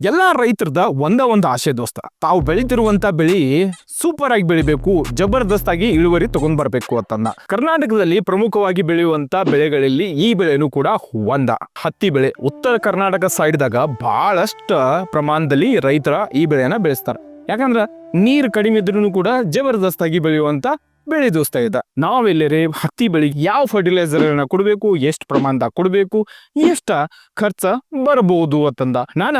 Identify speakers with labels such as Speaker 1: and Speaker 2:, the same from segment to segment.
Speaker 1: ಎಲ್ಲಾ ರೈತರದ ಒಂದ ಒಂದು ಆಸೆ ದೋಸ್ತ. ತಾವು ಬೆಳಿತಿರುವಂತ ಬೆಳಿ ಸೂಪರ್ ಆಗಿ ಬೆಳಿಬೇಕು ಜಬರ್ದಸ್ತ್ ಆಗಿ ಇಳುವರಿ ತಗೊಂಡ್ ಬರ್ಬೇಕು ಅಂತಂದ ಕರ್ನಾಟಕದಲ್ಲಿ ಪ್ರಮುಖವಾಗಿ ಬೆಳೆಯುವಂತ ಬೆಳೆಗಳಲ್ಲಿ ಈ ಬೆಳೆನೂ ಕೂಡ ಒಂದ. ಹತ್ತಿ ಬೆಳೆ. ಉತ್ತರ ಕರ್ನಾಟಕ ಸೈಡ್ದಾಗ ಬಹಳಷ್ಟು ಪ್ರಮಾಣದಲ್ಲಿ ರೈತರ ಈ ಬೆಳೆಯನ್ನ ಬೆಳೆಸ್ತಾರೆ. ಯಾಕಂದ್ರ ನೀರು ಕಡಿಮೆ ಇದ್ರೂ ಕೂಡ ಜಬರ್ದಸ್ತಾಗಿ ಬೆಳೆಯುವಂತ ಬೆಳೆ ದೋಸ್ತ ಇದೆ ನಾವೆಲ್ಲರೇ ಹತ್ತಿ ಬೆಳೆಗೆ ಯಾವ ಫರ್ಟಿಲೈಸರ್ ಕೊಡಬೇಕು, ಎಷ್ಟು ಪ್ರಮಾಣದಾಗ ಕೊಡಬೇಕು, ಎಷ್ಟ ಖರ್ಚ ಬರಬಹುದು ಅಂತಂದ. ನಾನ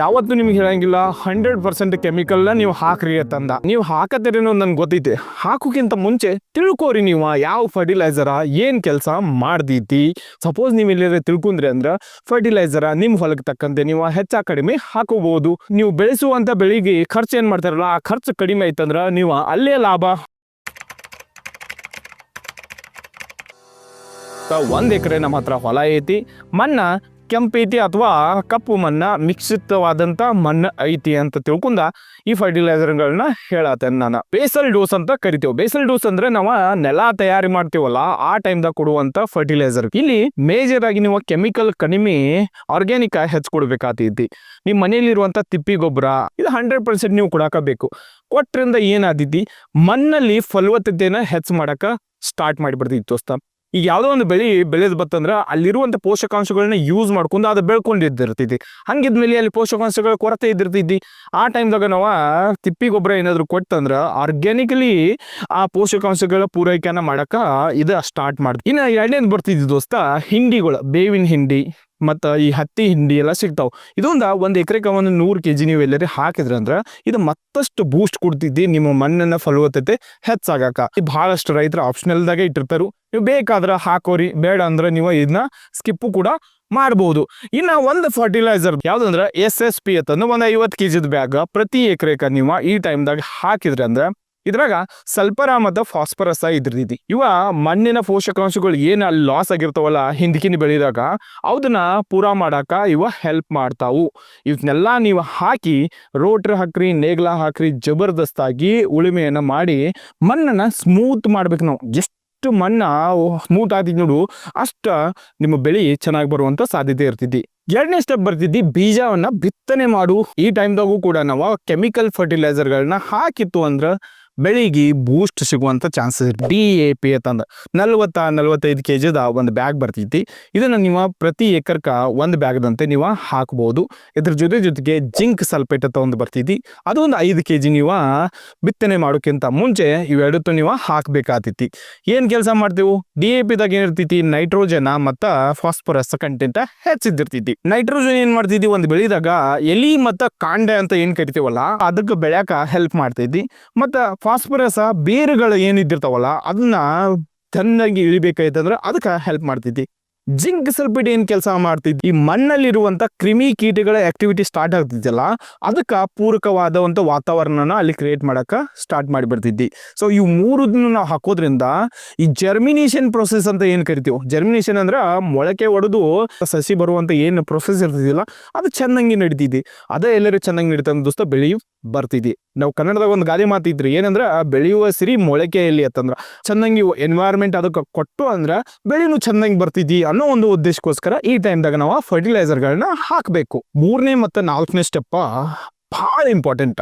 Speaker 1: ಯಾವತ್ತು ನಿಮ್ಗೆ ಹೇಳಂಗಿಲ್ಲ ಹಂಡ್ರೆಡ್ ಪರ್ಸೆಂಟ್ ಕೆಮಿಕಲ್ ನೀವು ಹಾಕ್ರಿ ಅಂತಂದ. ನೀವು ಹಾಕತ್ತೀರೇನೋ ನನ್ಗೆ ಗೊತ್ತೈತಿ. ಹಾಕೋಕ್ಕಿಂತ ಮುಂಚೆ ತಿಳ್ಕೊರಿ ನೀವು ಯಾವ ಫರ್ಟಿಲೈಸರ ಏನ್ ಕೆಲಸ ಮಾಡ್ದೈತಿ. ಸಪೋಸ್ ನೀವು ಎಲ್ಲಾರ ತಿಳ್ಕೊಂಡ್ರಿ ಅಂದ್ರ ಫರ್ಟಿಲೈಸರ ನಿಮ್ ಹೊಲಕ್ಕೆ ತಕ್ಕಂತೆ ನೀವು ಹೆಚ್ಚ ಕಡಿಮೆ ಹಾಕೋಬಹುದು ನೀವು ಬೆಳೆಸುವಂತ ಬೆಳಿಗ್ಗೆ ಖರ್ಚು ಏನ್ ಮಾಡ್ತಾರಲ್ಲ, ಆ ಖರ್ಚು ಕಡಿಮೆ ಆಯ್ತಂದ್ರ ನೀವು ಅಲ್ಲೇ ಲಾಭ ತ- ಒಂದ್ ಎಕರೆ ನಮ್ಮ ಹತ್ರ ಹೊಲ ಐತಿ. ಮಣ್ಣ ಕೆಂಪೈತಿ ಅಥವಾ ಕಪ್ಪು ಮಣ್ಣ, ಮಿಶ್ರಿತವಾದಂತ ಮಣ್ಣು ಐತಿ ಅಂತ ತಿಳ್ಕೊಂಡ ಈ ಫರ್ಟಿಲೈಸರ್ಗಳನ್ನ ಹೇಳತ್ತೇನೆ ನಾನು. ಬೇಸಲ್ ಡೋಸ್ ಅಂತ ಕರಿತೇವೆ. ಬೇಸಲ್ ಡೋಸ್ ಅಂದ್ರೆ ನಾವು ನೆಲ ತಯಾರಿ ಮಾಡ್ತೀವಲ್ಲ, ಆ ಟೈಮ್ದಾಗ ಕೊಡುವಂತ ಫರ್ಟಿಲೈಸರ್ ಇಲ್ಲಿ ಮೇಜರ್ ಆಗಿ ನೀವು ಕೆಮಿಕಲ್ ಕಡಿಮೆ ಆರ್ಗ್ಯಾನಿಕ್ ಹೆಚ್ಚು ಕೊಡ್ಬೇಕಾತೈತಿ ನಿಮ್ಮ ಮನೆಯಲ್ಲಿರುವಂತ ತಿಪ್ಪಿ ಗೊಬ್ಬರ, ಇದು ಹಂಡ್ರೆಡ್ ಪರ್ಸೆಂಟ್ ನೀವು ಕೊಡಾಕಬೇಕು. ಕೊಟ್ಟರಿಂದ ಏನಾದೈತಿ, ಮಣ್ಣಲ್ಲಿ ಫಲವತ್ತತೆನ ಹೆಚ್ಚು ಮಾಡಕ್ಕೆ ಸ್ಟಾರ್ಟ್ ಮಾಡಿಬಿಡ್ತೈತಿ ದೋಸ್ತ. ಈಗ ಯಾವುದೋ ಒಂದು ಬೆಳೆ ಬೆಳೆದು ಬತ್ತಂದ್ರೆ ಅಲ್ಲಿರುವಂತ ಪೋಷಕಾಂಶಗಳನ್ನ ಯೂಸ್ ಮಾಡ್ಕೊಂಡು ಅದು ಬೆಳ್ಕೊಂಡಿದ್ದಿರ್ತೈತಿ ಹಂಗಿದ್ಮೇಲೆ ಅಲ್ಲಿ ಪೋಷಕಾಂಶಗಳ ಕೊರತೆ ಇದ್ದಿರ್ತೈತಿ ಆ ಟೈಮ್ದಾಗ ನಾವು ತಿಪ್ಪಿ ಗೊಬ್ಬರ ಏನಾದರೂ ಕೊಟ್ಟಂದ್ರೆ ಆರ್ಗ್ಯಾನಿಕಲಿ ಆ ಪೋಷಕಾಂಶಗಳ ಪೂರೈಕೆನ ಮಾಡಕ ಇದು ಸ್ಟಾರ್ಟ್ ಮಾಡ್ತೀವಿ ಇನ್ನು ಎರಡನೇದು ಬರ್ತಿದ್ವಿ ದೋಸ್ತ, ಹಿಂಡಿಗಳು, ಬೇವಿನ ಹಿಂಡಿ. ಮತ್ತು ಈ ಹತ್ತಿ ಹಿಂಡಿ ಎಲ್ಲ ಸಿಗ್ತಾವೆ. ಇದೊಂದ ಒಂದು ಎಕರೆಗೆ ಒಂದು ನೂರು ಕೆ ಜಿ ನೀವು ಎಲ್ಲರೂ ಅಂದ್ರೆ ಇದು ಮತ್ತಷ್ಟು ಬೂಸ್ಟ್ ಕೊಡ್ತಿದ್ದಿ, ನಿಮ್ಮ ಮಣ್ಣನ್ನ ಫಲವತ್ತತೆ ಹೆಚ್ಚಾಗಕ. ಈ ಬಹಳಷ್ಟು ರೈತರ ಆಪ್ಷನಲ್ದಾಗೆ ಇಟ್ಟಿರ್ತಾರೆ. ನೀವು ಬೇಕಾದ್ರೆ ಹಾಕೋರಿ, ಬೇಡ ಅಂದ್ರೆ ನೀವು ಇದನ್ನ ಸ್ಕಿಪ್ಪು ಕೂಡ ಮಾಡ್ಬೋದು. ಇನ್ನ ಒಂದು ಫರ್ಟಿಲೈಸರ್ ಯಾವ್ದಂದ್ರ ಎಸ್ ಎಸ್ ಪಿ ಅಂತಂದ್ರೆ ಒಂದು ಐವತ್ತು ಕೆ ಜಿದ ಬ್ಯಾಗ್ ಪ್ರತಿ ಎಕರೆಕ ನೀವು ಈ ಟೈಮ್ದಾಗ ಹಾಕಿದ್ರೆ ಅಂದ್ರೆ ಇದ್ರಾಗ ಸಲ್ಪರ ಮತ್ತು ಫಾಸ್ಫರಸ್ ಇದ್ರದಿದೆ. ಇವ ಮಣ್ಣಿನ ಪೋಷಕಾಂಶಗಳು ಏನು ಅಲ್ಲಿ ಲಾಸ್ ಆಗಿರ್ತಾವಲ್ಲ, ಹಿಂದಕಿನ ಬೆಳೆದಾಗ ಅದನ್ನ ಪೂರಾ ಮಾಡಾಕ ಇವ ಹೆಲ್ಪ್ ಮಾಡ್ತಾವು. ಇವನ್ನೆಲ್ಲ ನೀವು ಹಾಕಿ ರೋಟ್ರ್ ಹಾಕ್ರಿ, ನೇಗ್ಲ ಹಾಕ್ರಿ, ಜಬರ್ದಸ್ತಾಗಿ ಉಳುಮೆಯನ್ನು ಮಾಡಿ ಮಣ್ಣನ್ನ ಸ್ಮೂತ್ ಮಾಡ್ಬೇಕು ನಾವು. ಎಷ್ಟು ಮಣ್ಣ ಸ್ಮೂತ್ ಆಗ್ತಿದ್ ನೋಡು, ಅಷ್ಟ ನಿಮ್ಮ ಬೆಳೆ ಚೆನ್ನಾಗಿ ಬರುವಂತ ಸಾಧ್ಯತೆ ಇರ್ತಿದ್ದಿ ಎರಡನೇ ಸ್ಟೆಪ್ ಬರ್ತಿದ್ದಿ, ಬೀಜವನ್ನ ಬಿತ್ತನೆ ಮಾಡು. ಈ ಟೈಮ್ದಾಗೂ ಕೂಡ ನಾವು ಕೆಮಿಕಲ್ ಫರ್ಟಿಲೈಸರ್ಗಳನ್ನ ಹಾಕಿತ್ತು ಅಂದ್ರ ಬೆಳಿಗ್ಗೆ ಬೂಸ್ಟ್ ಸಿಗುವಂತ ಚಾನ್ಸಸ್ ಡಿ ಎ ಪಿ ಅಂತಂದು ನಲ್ವತ್ತ ನಲ್ವತ್ತೈದು ಕೆ ಜಿದ ಒಂದು ಬ್ಯಾಗ್ ಬರ್ತೈತಿ. ಇದನ್ನು ನೀವು ಪ್ರತಿ ಎಕರ್ಕ ಒಂದು ಬ್ಯಾಗ್ದಂತೆ ನೀವು ಹಾಕ್ಬೋದು. ಇದ್ರ ಜೊತೆ ಜೊತೆಗೆ ಜಿಂಕ್ ಸಲ್ಫೇಟ್ ಅಂತ ಒಂದು ಬರ್ತೈತಿ. ಅದು ಒಂದು ಐದು ಕೆ ಜಿ ನೀವು ಬಿತ್ತನೆ ಮಾಡೋಕ್ಕಿಂತ ಮುಂಚೆ ಇವೆರಡತ್ತು ನೀವು ಹಾಕಬೇಕಾತೈತಿ ಏನು ಕೆಲಸ ಮಾಡ್ತೀವಿ? ಡಿ ಎ ಪಿದಾಗ ಏನಿರ್ತೈತಿ? ನೈಟ್ರೋಜನ್ ಮತ್ತು ಫಾಸ್ಫರಸ್ ಕಂಟೆಂಟ್ ಹೆಚ್ಚಿದ್ದಿರ್ತೈತಿ. ನೈಟ್ರೋಜನ್ ಏನು ಮಾಡ್ತೈತಿ? ಒಂದು ಬೆಳೆದಾಗ ಎಲಿ ಮತ್ತು ಕಾಂಡೆ ಅಂತ ಏನು ಕರಿತೀವಲ್ಲ, ಅದಕ್ಕೆ ಬೆಳ್ಯಾಕ ಹೆಲ್ಪ್ ಮಾಡ್ತೈತಿ. ಮತ್ತ ಫಾಸ್ಫರಸ್ ಬೇರುಗಳು ಏನಿದ್ದಿರ್ತಾವಲ್ಲ ಅದನ್ನ ಚೆನ್ನಾಗಿ ಇಳಿಬೇಕಾಯ್ತಂದ್ರೆ ಅದಕ್ಕೆ ಹೆಲ್ಪ್ ಮಾಡ್ತೈತಿ ಜಿಂಕ್ ಸಲ್ಫೇಟ್ ಏನ್ ಕೆಲಸ ಮಾಡ್ತಿದ್ವಿ ಈ ಮಣ್ಣಲ್ಲಿರುವಂತ ಕ್ರಿಮಿ ಕೀಟಗಳ ಆಕ್ಟಿವಿಟಿ ಸ್ಟಾರ್ಟ್ ಆಗ್ತಿದ್ಯಲ್ಲ, ಅದಕ್ಕೆ ಪೂರಕವಾದ ಒಂದು ವಾತಾವರಣನ ಅಲ್ಲಿ ಕ್ರಿಯೇಟ್ ಮಾಡಕ ಸ್ಟಾರ್ಟ್ ಮಾಡಿಬಿಡ್ತಿದ್ವಿ ಸೊ ಈ ಮೂರದನ್ನು ನಾವು ಹಾಕೋದ್ರಿಂದ ಈ ಜರ್ಮಿನೇಷನ್ ಪ್ರೊಸೆಸ್ ಅಂತ ಏನ್ ಕರಿತೀವಿ? ಜರ್ಮಿನೇಷನ್ ಅಂದ್ರೆ ಮೊಳಕೆ ಒಡೆದು ಸಸಿ ಬರುವಂತ ಏನು ಪ್ರೊಸೆಸ್ ಇರ್ತಿದಿಲ್ಲ ಅದು ಚೆನ್ನಾಗಿ ನಡೀತಿದ್ದಿ. ಅದೇ ಎಲ್ಲರೂ ಚೆನ್ನಾಗಿ ನಡೀತಂದ ದೋಸ್ತ ಬೆಳೆಯು ಬರ್ತಿದ್ದಿ. ನಾವು ಕನ್ನಡದಾಗ ಒಂದು ಗಾದೆ ಮಾತಿದ್ರಿ ಏನಂದ್ರ ಬೆಳೆಯುವ ಸಿರಿ ಮೊಳಕೆಯಲ್ಲಿ ಅಂತಂದ್ರ. ಚೆನ್ನಾಗಿ ಎನ್ವೈರ್ಮೆಂಟ್ ಅದಕ್ಕೆ ಕೊಟ್ಟು ಅಂದ್ರ ಬೆಳೆನು ಚೆನ್ನಾಗಿ ಬರ್ತಿದ್ದಿ. ಅನ್ನೋ ಒಂದು ಉದ್ದೇಶಕ್ಕೋಸ್ಕರ ಈ ಟೈಮ್ದಾಗ ನಾವು ಫರ್ಟಿಲೈಸರ್ಗಳನ್ನ ಹಾಕಬೇಕು. ಮೂರನೇ ಮತ್ತು ನಾಲ್ಕನೇ ಸ್ಟೆಪ್ ಭಾಳ ಇಂಪಾರ್ಟೆಂಟ್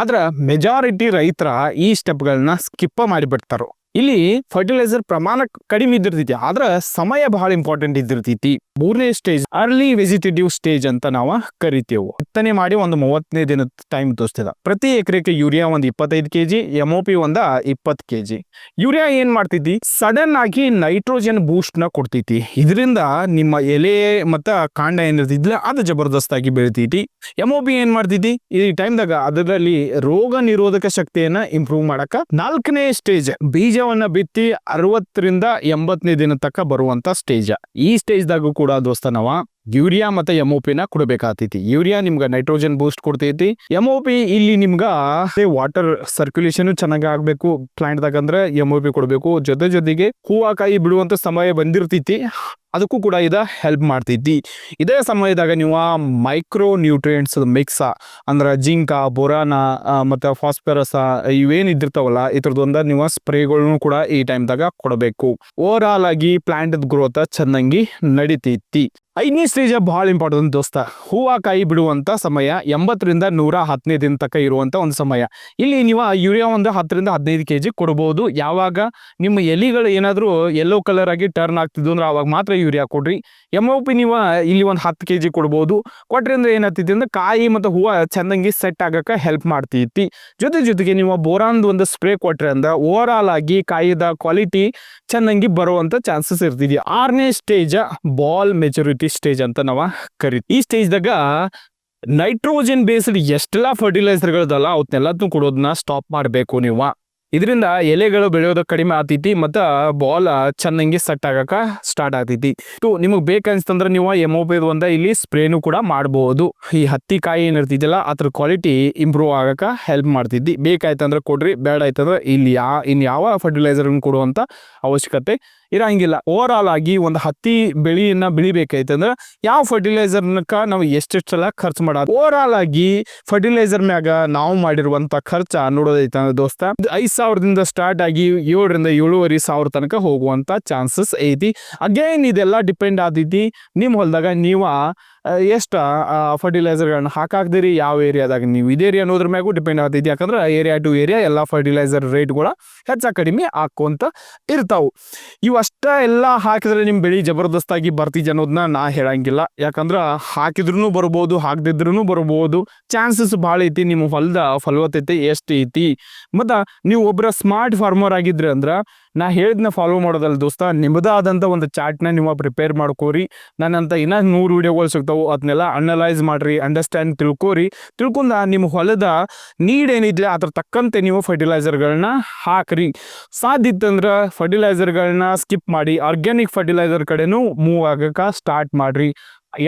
Speaker 1: ಆದ್ರೆ ಮೆಜಾರಿಟಿ ರೈತರ ಈ ಸ್ಟೆಪ್ಗಳನ್ನ ಸ್ಕಿಪ್ ಮಾಡಿಬಿಡ್ತಾರೋ. ಇಲ್ಲಿ ಫರ್ಟಿಲೈಸರ್ ಪ್ರಮಾಣ ಕಡಿಮೆ ಇದ್ದಿರ್ತೈತಿ, ಆದ್ರೆ ಸಮಯ ಬಹಳ ಇಂಪಾರ್ಟೆಂಟ್ ಇದ್ದಿರ್ತೈತಿ. ಮೂರನೇ ಸ್ಟೇಜ್ ಅರ್ಲಿ ವೆಜಿಟೇಟಿವ್ ಸ್ಟೇಜ್ ಅಂತ ನಾವು ಕರಿತೇವೆ. ಬಿತ್ತನೆ ಮಾಡಿ ಒಂದು ಮೂವತ್ತನೇ ದಿನ ಟೈಮ್ ತೋರಿಸ್ತದ. ಪ್ರತಿ ಎಕರೆಗೆ ಯೂರಿಯಾ ಒಂದು ಇಪ್ಪತ್ತೈದು ಕೆಜಿ ಒ ಪಿ ಒಂದ ಇಪ್ಪತ್ತು ಕೆಜಿ. ಯೂರಿಯಾ ಏನ್ ಮಾಡ್ತೈತಿ? ಸಡನ್ ಆಗಿ ನೈಟ್ರೋಜನ್ ಬೂಸ್ಟ್ನ ಕೊಡ್ತೈತಿ. ಇದರಿಂದ ನಿಮ್ಮ ಎಲೆ ಮತ್ತ ಕಾಂಡ ಏನಿರ್ತಿದ್ಲ ಅದು ಜಬರ್ದಸ್ತಾಗಿ ಬೆಳಿತೈತಿ. ಎಂ ಪಿ ಏನ್ ಮಾಡ್ತೈತಿ? ಈ ಟೈಮ್ದಾಗ ಅದರಲ್ಲಿ ರೋಗ ನಿರೋಧಕ ಶಕ್ತಿಯನ್ನ ಇಂಪ್ರೂವ್ ಮಾಡಕ ನಾಲ್ಕನೇ ಸ್ಟೇಜ್ ಬೀಜವನ್ನ ಬಿತ್ತಿ ಅರವತ್ತರಿಂದ ಎಂಬತ್ತನೇ ದಿನ ತಕ್ಕ ಬರುವಂತ ಸ್ಟೇಜ್ ಈ ಸ್ಟೇಜ್ ದಾಗೂ ಕೂಡ ದೋಸ್ತ ನಾವ ಯೂರಿಯಾ ಮತ್ತೆ ಎಂ ಓ ಪಿನ ಕೊಡಬೇಕಾಗ್ತೈತಿ. ಯೂರಿಯಾ ನಿಮ್ಗೆ ನೈಟ್ರೋಜನ್ ಬೂಸ್ಟ್ ಕೊಡ್ತೈತಿ. ಎಂ ಒ ಪಿ ಇಲ್ಲಿ ನಿಮ್ಗ ವಾಟರ್ ಸರ್ಕ್ಯುಲೇಷನ್ ಚೆನ್ನಾಗಿ ಆಗ್ಬೇಕು. ಪ್ಲಾಂಟ್ದಾಗ ಅಂದ್ರೆ ಎಂ ಪಿ ಕೊಡಬೇಕು. ಜೊತೆ ಜೊತೆಗೆ ಹೂವಾಕಾಯಿ ಬಿಡುವಂತ ಸಮಯ ಬಂದಿರ್ತೈತಿ. ಅದಕ್ಕೂ ಕೂಡ ಇದು ಹೆಲ್ಪ್ ಮಾಡ್ತೈತಿ. ಇದೇ ಸಮಯದಾಗ ನೀವು ಆ ಮೈಕ್ರೋ ನ್ಯೂಟ್ರಿಯೆಂಟ್ಸ್ ಮಿಕ್ಸ ಅಂದ್ರೆ ಜಿಂಕ, ಬೊರಾನ ಮತ್ತು ಫಾಸ್ಫರಸ್ ಈ ಇದ್ದಿರ್ತಾವಲ್ಲ ಇದ್ರದ್ದೊಂದ ನೀವು ಸ್ಪ್ರೇಗಳನ್ನು ಕೂಡ ಈ ಟೈಮ್ದಾಗ ಕೊಡಬೇಕು. ಓವರ್ ಆಲ್ ಆಗಿ ಪ್ಲಾಂಟ್ ಗ್ರೋತ್ ಚೆನ್ನಾಗಿ ನಡಿತೈತಿ. ಐದನೇ ಸ್ಟೇಜ್ ಬಹಳ ಇಂಪಾರ್ಟೆಂಟ್ ದೋಸ್ತ. ಹೂವು ಕಾಯಿ ಬಿಡುವಂತ ಸಮಯ ಎಂಬತ್ತರಿಂದ ನೂರ ಹತ್ತನೇ ದಿನ ತನಕ ಇರುವಂತ ಒಂದು ಸಮಯ. ಇಲ್ಲಿ ನೀವು ಯೂರಿಯಾ ಒಂದು ಹತ್ತರಿಂದ ಹದಿನೈದು ಕೆ ಜಿ ಕೊಡ್ಬೋದು. ಯಾವಾಗ ನಿಮ್ಮ ಎಲಿಗಳು ಏನಾದರೂ ಯೆಲ್ಲೋ ಕಲರ್ ಆಗಿ ಟರ್ನ್ ಆಗ್ತಿದ್ವು ಅಂದ್ರೆ ಅವಾಗ ಮಾತ್ರ ಯೂರಿಯಾ ಕೊಡ್ರಿ. ಎಂ ಒ ಪಿ ನೀವು ಇಲ್ಲಿ ಒಂದು ಹತ್ತು ಕೆ ಜಿ ಕೊಡ್ಬೋದು. ಕೊಟ್ರಿ ಅಂದ್ರೆ ಏನಾಗ್ತೈತಿ ಅಂದ್ರೆ ಕಾಯಿ ಮತ್ತು ಹೂವು ಚೆನ್ನಾಗಿ ಸೆಟ್ ಆಗಕ್ಕೆ ಹೆಲ್ಪ್ ಮಾಡ್ತೈತಿ ಜೊತೆ ಜೊತೆಗೆ ನೀವು ಬೋರಾನ್ದು ಒಂದು ಸ್ಪ್ರೇ ಕೊಟ್ರಿ ಅಂದ್ರೆ ಓವರ್ ಆಲ್ ಆಗಿ ಕಾಯಿದ ಕ್ವಾಲಿಟಿ ಚೆನ್ನಾಗಿ ಬರುವಂತ ಚಾನ್ಸಸ್ ಇರ್ತಿದ್ಯಾ. ಆರನೇ ಸ್ಟೇಜ್ ಬಾಲ್ ಮೆಚುರಿಟಿ ಸ್ಟೇಜ್ ಅಂತ ನಾವು ಕರಿತೀವಿ. ಈ ಸ್ಟೇಜ್ದಾಗ ನೈಟ್ರೋಜನ್ ಬೇಸ್ಡ್ ಎಷ್ಟೆಲ್ಲ ಫರ್ಟಿಲೈಸರ್ಗಳದಲ್ಲ ಅವನ್ನೆಲ್ಲದನ್ನು ಕೊಡೋದನ್ನ ಸ್ಟಾಪ್ ಮಾಡಬೇಕು ನೀವು. ಇದರಿಂದ ಎಲೆಗಳು ಬೆಳೆಯೋದು ಕಡಿಮೆ ಆತೈತಿ ಮತ್ತು ಬಾಲ್ ಚೆನ್ನಾಗಿ ಸೆಟ್ ಆಗಕ್ಕೆ ಸ್ಟಾರ್ಟ್ ಆಗ್ತೈತಿ. ಇದು ನಿಮಗೆ ಬೇಕನ್ಸ್ತಂದ್ರೆ ನೀವು ಎಮೋಪೇದ್ ಒಂದು ಇಲ್ಲಿ ಸ್ಪ್ರೇನು ಕೂಡ ಮಾಡ್ಬೋದು. ಈ ಹತ್ತಿ ಕಾಯಿ ಏನಿರ್ತಿದ್ದಿಲ್ಲ ಅದ್ರ ಕ್ವಾಲಿಟಿ ಇಂಪ್ರೂವ್ ಆಗಕ್ಕೆ ಹೆಲ್ಪ್ ಮಾಡ್ತಿದ್ದಿ ಬೇಕಾಯ್ತಂದ್ರೆ ಕೊಡ್ರಿ ಬೇಡ ಆಯ್ತಂದ್ರೆ ಇಲ್ಲಿ ಯಾ ಇನ್ನು ಯಾವ ಫರ್ಟಿಲೈಸರ್ ಕೊಡುವಂಥ ಅವಶ್ಯಕತೆ ಇರಂಗಿಲ್ಲ. ಓವರ್ ಆಲ್ ಆಗಿ ಒಂದು ಹತ್ತಿ ಬೆಳೆಯನ್ನ ಬೆಳಿಬೇಕಾಯ್ತಂದ್ರೆ ಯಾವ ಫರ್ಟಿಲೈಸರ್ನಕ್ಕ ನಾವು ಎಷ್ಟೆಷ್ಟೆಲ್ಲ ಖರ್ಚು ಮಾಡೋದು ಓವರ್ ಆಲ್ ಆಗಿ ಫರ್ಟಿಲೈಸರ್ ಮ್ಯಾಗ ನಾವು ಮಾಡಿರುವಂಥ ಖರ್ಚ ನೋಡೋದೈತಂದ್ರೆ ದೋಸ್ತ, ಐದ್ ಸಾವಿರದಿಂದ ಸ್ಟಾರ್ಟ್ ಆಗಿ ಏಳರಿಂದ ಏಳುವರೆ ಸಾವಿರ ತನಕ ಹೋಗುವಂಥ ಚಾನ್ಸಸ್ ಐತಿ. ಅಗೇನ್ ಇದೆಲ್ಲ ಡಿಪೆಂಡ್ ಆದೈತಿ. ನಿಮ್ಮ ಹೊಲದಾಗ ನೀವು ಎಷ್ಟು ಫರ್ಟಿಲೈಸರ್ಗಳನ್ನ ಹಾಕಾಕ್ದಿರಿ ಯಾವ ಏರಿಯಾದಾಗ ನೀವು ಇದೇ ಏರಿಯಾ ಅನ್ನೋದ್ರ ಮ್ಯಾಗೂ ಡಿಪೆಂಡ್ ಆಗ್ತೈತಿ. ಯಾಕಂದ್ರೆ ಏರಿಯಾ ಟು ಏರಿಯಾ ಎಲ್ಲ ಫರ್ಟಿಲೈಸರ್ ರೇಟ್ಗಳು ಹೆಚ್ಚ ಕಡಿಮೆ ಹಾಕೋಂತ ಇರ್ತಾವೆ. ಇವು ಅಷ್ಟ ಎಲ್ಲ ಹಾಕಿದ್ರೆ ನಿಮ್ಮ ಬೆಳೆ ಜಬರ್ದಸ್ತಾಗಿ ಬರ್ತೀಜ್ ಅನ್ನೋದನ್ನ ನಾ ಹೇಳಂಗಿಲ್ಲ. ಯಾಕಂದ್ರೆ ಹಾಕಿದ್ರೂ ಬರ್ಬೋದು ಹಾಕದಿದ್ರೂ ಬರ್ಬೋದು. ಚಾನ್ಸಸ್ ಭಾಳ ಐತಿ ನಿಮ್ಮ ಹೊಲದ ಫಲವತ್ತತೆ ಎಷ್ಟು ಐತಿ. ಮತ್ತು ನೀವು ಒಬ್ಬರ ಸ್ಮಾರ್ಟ್ ಫಾರ್ಮರ್ ಆಗಿದ್ರಿ ಅಂದ್ರೆ ನಾ ಹೇಳಿದ್ನ ಫಾಲೋ ಮಾಡೋದಲ್ಲ ದೋಸ್ತ ನಿಮ್ಮದೇ ಆದಂಥ ಒಂದು ಚಾರ್ಟ್ನ ನೀವು ಪ್ರಿಪೇರ್ ಮಾಡ್ಕೋರಿ. ನನ್ನಂತ ಇನ್ನೂ ನೂರು ವೀಡಿಯೋಗಳು ಸಿಗ್ತಾವೆ ಅದನ್ನೆಲ್ಲ ಅನಲೈಸ್ ಮಾಡಿರಿ ಅಂಡರ್ಸ್ಟ್ಯಾಂಡ್ ತಿಳ್ಕೋರಿ. ತಿಳ್ಕೊಂಡ ನಿಮ್ಮ ಹೊಲದ ನೀಡ್ ಏನಿದೆ ಅದ್ರ ತಕ್ಕಂತೆ ನೀವು ಫರ್ಟಿಲೈಸರ್ಗಳನ್ನ ಹಾಕ್ರಿ. ಸಾಧ್ಯ ಇತ್ತಂದ್ರೆ ಫರ್ಟಿಲೈಸರ್ಗಳನ್ನ ಸ್ಕಿಪ್ ಮಾಡಿ ಆರ್ಗ್ಯಾನಿಕ್ ಫರ್ಟಿಲೈಸರ್ ಕಡೆನೂ ಮೂವ್ ಆಗಕ್ಕೆ ಸ್ಟಾರ್ಟ್ ಮಾಡ್ರಿ.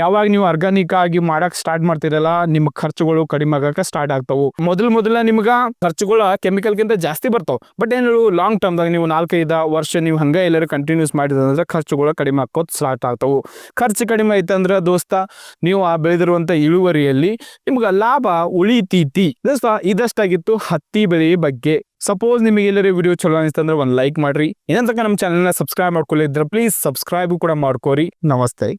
Speaker 1: ಯಾವಾಗ ನೀವು ಆರ್ಗಾನಿಕ್ ಆಗಿ ಮಾಡಕ್ ಸ್ಟಾರ್ಟ್ ಮಾಡ್ತಿರಲ್ಲ ನಿಮ್ ಖರ್ಚುಗಳು ಕಡಿಮೆ ಆಗಕ್ಕೆ ಸ್ಟಾರ್ಟ್ ಆಗ್ತಾವು. ಮೊದಲ ಮೊದಲ ನಿಮ್ಗೆ ಖರ್ಚುಗಳು ಕೆಮಿಕಲ್ಗಿಂತ ಜಾಸ್ತಿ ಬರ್ತಾವೆ. ಬಟ್ ಏನು ಲಾಂಗ್ ಟರ್ಮ್ ದಾಗ ನೀವು ನಾಲ್ಕೈದು ವರ್ಷ ನೀವು ಹಂಗ ಎಲ್ಲರೂ ಕಂಟಿನ್ಯೂಸ್ ಮಾಡಿದ್ರೆ ಖರ್ಚುಗಳು ಕಡಿಮೆ ಆಕೋತ್ ಸ್ಟಾರ್ಟ್ ಆಗ್ತಾವು. ಖರ್ಚು ಕಡಿಮೆ ಐತಂದ್ರ ದೋಸ್ತ, ನೀವು ಆ ಬೆಳೆದಿರುವಂತ ಇಳುವರಿಯಲ್ಲಿ ನಿಮ್ಗ ಲಾಭ ಉಳಿತೈತಿ. ದೋಸ್ತ, ಇದಷ್ಟಾಗಿತ್ತು ಹತ್ತಿ ಬೆಳೆ ಬಗ್ಗೆ. ಸಪೋಸ್ ನಿಮಗೆ ಎಲ್ಲರೂ ವಿಡಿಯೋ ಚಲೋ ಅನಿಸ್ತಂದ್ರೆ ಒಂದು ಲೈಕ್ ಮಾಡ್ರಿ. ಏನಂತಕ ನಮ್ಮ ಚಾನಲ್ನ ಸಬ್ಸ್ಕ್ರೈಬ್ ಮಾಡ್ಕೊಳ್ಳಿದ್ರೆ ಪ್ಲೀಸ್ ಸಬ್ಸ್ಕ್ರೈಬ್ ಕೂಡ ಮಾಡ್ಕೋರಿ. ನಮಸ್ತೆ.